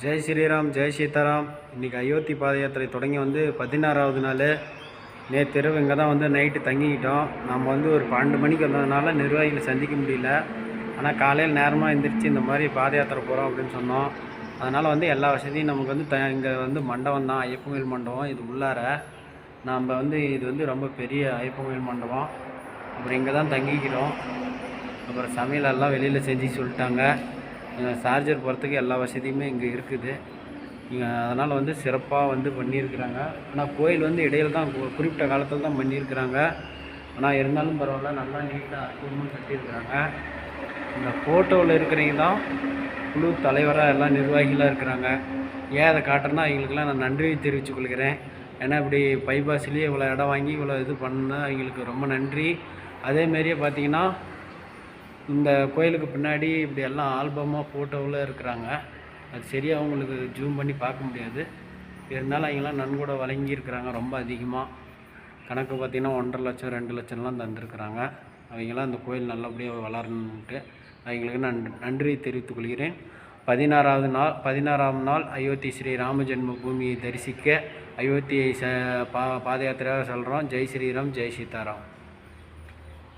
ஜெய் ஸ்ரீராம் ஜெய் சீதாராம். இன்றைக்கி அயோத்தி பாத யாத்திரை தொடங்கி வந்து பதினாறாவது நாள். நேற்று இரவு இங்கே தான் வந்து நைட்டு தங்கிக்கிட்டோம். நம்ம வந்து ஒரு பன்னெண்டு மணிக்கு வந்ததுனால நிர்வாகிகளை சந்திக்க முடியல. ஆனால் காலையில் நேரமாக எந்திரிச்சு இந்த மாதிரி பாத யாத்திரை போகிறோம் அப்படின்னு சொன்னோம். அதனால் வந்து எல்லா வசதியும் நமக்கு வந்து த இங்கே வந்து மண்டபம் தான் ஐயப்பங்கோயில் மண்டபம். இது உள்ளார நாம் வந்து இது வந்து ரொம்ப பெரிய ஐயப்பங்கோயில் மண்டபம். அப்புறம் இங்கே தான் தங்கிக்கிறோம். அப்புறம் சமையலெல்லாம் வெளியில் செஞ்சு சொல்லிட்டாங்க. சார்ஜர் போகிறதுக்கு எல்லா வசதியுமே இங்கே இருக்குது. இங்கே அதனால் வந்து சிறப்பாக வந்து பண்ணியிருக்கிறாங்க. ஆனால் கோயில் வந்து இடையில் தான் குறிப்பிட்ட காலத்தில் தான் பண்ணியிருக்கிறாங்க. ஆனால் இருந்தாலும் பரவாயில்ல நல்லா நீட்டாக அற்புதமாக கட்டியிருக்கிறாங்க. இந்த ஃபோட்டோவில் இருக்கிறவங்க தான் குழு தலைவராக எல்லாம் நிர்வாகிகளாக இருக்கிறாங்க. ஏன் அதை காட்டுறேன்னா அவங்களுக்கெல்லாம் நான் நன்றியை தெரிவித்துக் கொள்கிறேன். ஏன்னா இப்படி பைபாஸ்லேயே இவ்வளோ இடம் வாங்கி இவ்வளோ இது பண்ணால் அவங்களுக்கு ரொம்ப நன்றி. அதேமாரியே பார்த்தீங்கன்னா இந்த கோயிலுக்கு பின்னாடி இப்படி எல்லாம் ஆல்பமாக ஃபோட்டோவில் இருக்கிறாங்க. அது சரியாக அவங்களுக்கு ஜூம் பண்ணி பார்க்க முடியாது. இருந்தாலும் அவங்களாம் நன்கூட வழங்கியிருக்கிறாங்க ரொம்ப அதிகமாக கணக்கு பார்த்திங்கன்னா ஒன்றரை லட்சம் ரெண்டு லட்சம்லாம் தந்திருக்கிறாங்க. அவங்களாம் அந்த கோயில் நல்லபடியாக வளரணுன்ட்டு அவங்களுக்கு நான் நன்றி தெரிவித்துக் கொள்கிறேன். பதினாறாவது நாள் பதினாறாம் நாள் அயோத்தி ஸ்ரீ ராம ஜென்ம பூமியை தரிசிக்க அயோத்தியை ச பா பாத யாத்திரையாக சொல்கிறோம் ஜெய் ஸ்ரீராம் ஜெய் சீதாராம்.